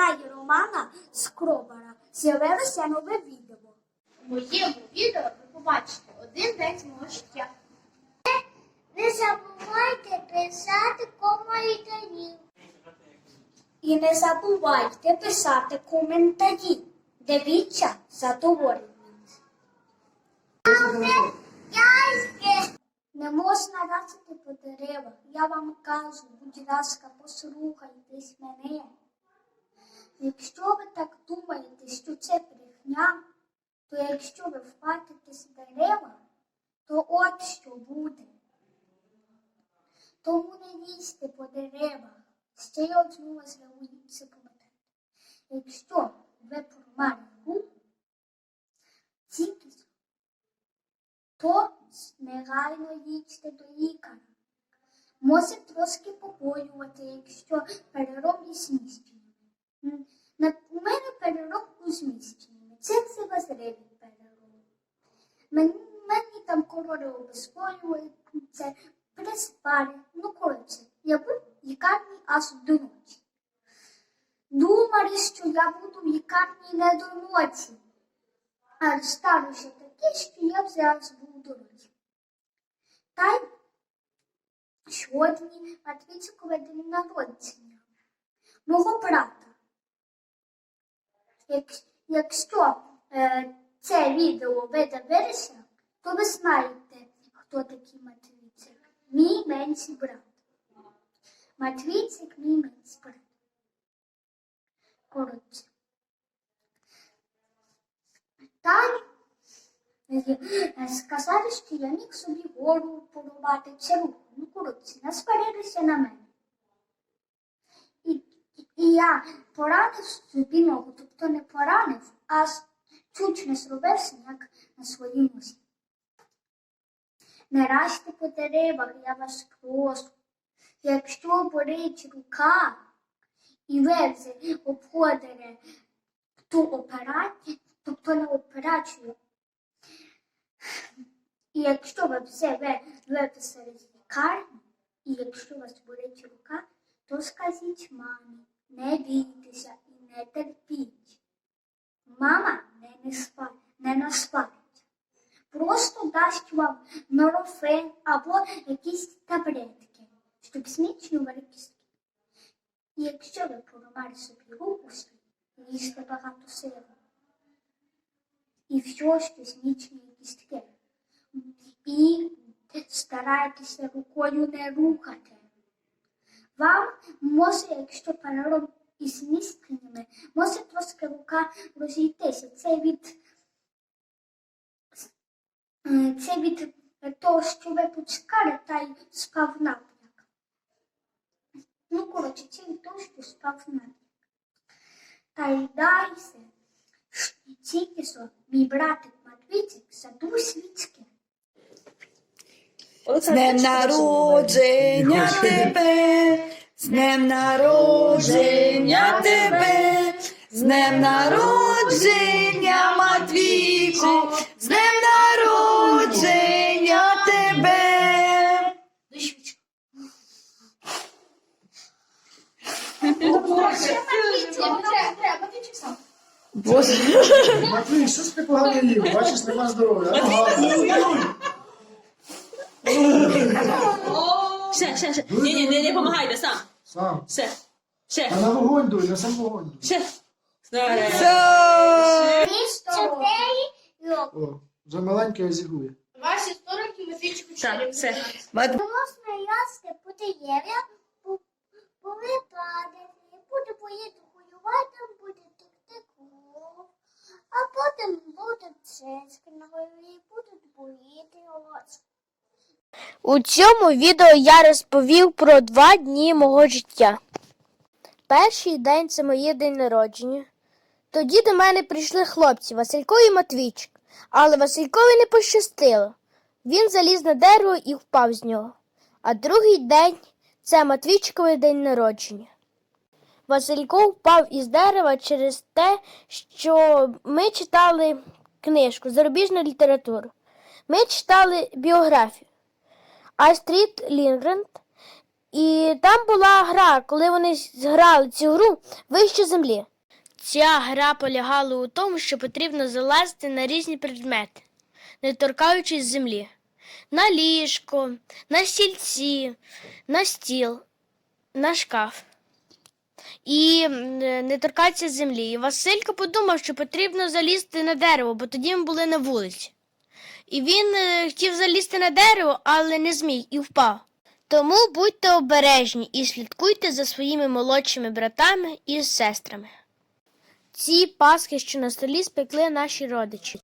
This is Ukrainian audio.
знає Романа Скробара, з'явилося нове відео. У моєму відео ви побачите один день з мого життя. Не забувайте писати коментарі. І не забувайте писати коментарі. Дивіться задоволені. Не можна лазити по деревах. Я вам кажу, будь ласка, послухайтесь мене. Якщо ви так думаєте, що це брехня, то якщо ви впадете з дерева, то от що буде. Тому не лізьте по деревах. Ще й одну важливу запам'ятайте. Якщо ви поламали руку, то негайно їдьте до лікаря. Може трошки побоювати, якщо перелом і зміщення. М, на- У мене перелом у зміщенні. Це все важливий перелом. Мені, там короли обезболюються, приспали. Ну, коротше, я був в лікарні аж до ночі. Думали, що я буду в лікарні не до ночі. А сталося таке, що я зараз був у дорозі. Та й сьогодні Матвійчикове день народження. Мого брата. Як, якщо е, це відео ви дивилися, то ви знаєте, хто такий Матвійчик. Мій менший брат. Матвійчик мій менший брат. Коротше. Та е, сказали, що я міг собі гору порубати чи руку. Ну, коротше, насварилися на мене. Я поранив собі ногу, тобто не поранив, а чуть не зробив синяк на своїй нозі. Не по деревах, я вас прошу. Якщо болить рука, і ви вже обходите ту операцію, тобто не операцію, і якщо ви все ви виписали з лікарні, і якщо у вас болить рука, то скажіть мамі, не бійтеся і не терпіть. Мама не, не, спа, не наспарить. Просто дасть вам норофен або якісь таблетки, щоб зміцнювали кістки. І якщо ви поламали собі руку, їсте багато сиру. І все, що зміцнює кістки. І старайтеся рукою не рухати. Вам може, якщо перелом із містками, може трошки рука розійтися. Це від, це від того, що ви почекали, та й спав напряк. Ну, коротше, це від того, що спав напряк. Та й дайся. Тільки що мій братик Матвійчик задув свічки. З днем народження тебе, з днем народження тебе, з днем народження Матвійку, з днем народження тебе. Боже. Матвій, що ж ти погано їв? Бачиш, нема здоров'я. Ага. Ще, ще, ще. Ні, ні, не, не помагайте сам. Сам. Ще, ще, А на вогонь дуй, на сам вогонь дуй. ще. Все. О, вже маленьке зігує. Ваші 40 і Матвійчику 4. Так, все. Мат- Можна ясти по дерев'я, повипадати, буде поїду воювати, буде текти кров, а потім буде цески на голові, будуть боліти ось. У цьому відео я розповів про два дні мого життя. Перший день це моє день народження. Тоді до мене прийшли хлопці Василько і Матвійчик, але Василькові не пощастило. Він заліз на дерево і впав з нього. А другий день це Матвійчиковий день народження. Василько впав із дерева через те, що ми читали книжку зарубіжну літературу. Ми читали біографію. Астрід Лінгренд І там була гра, коли вони зграли цю гру вище землі. Ця гра полягала у тому, що потрібно залазити на різні предмети, не торкаючись землі. На ліжко, на стільці, на стіл, на шкаф. І не торкатися землі. І Василько подумав, що потрібно залізти на дерево, бо тоді ми були на вулиці. І він е, хотів залізти на дерево, але не зміг і впав. Тому будьте обережні і слідкуйте за своїми молодшими братами і сестрами. Ці паски, що на столі спекли наші родичі.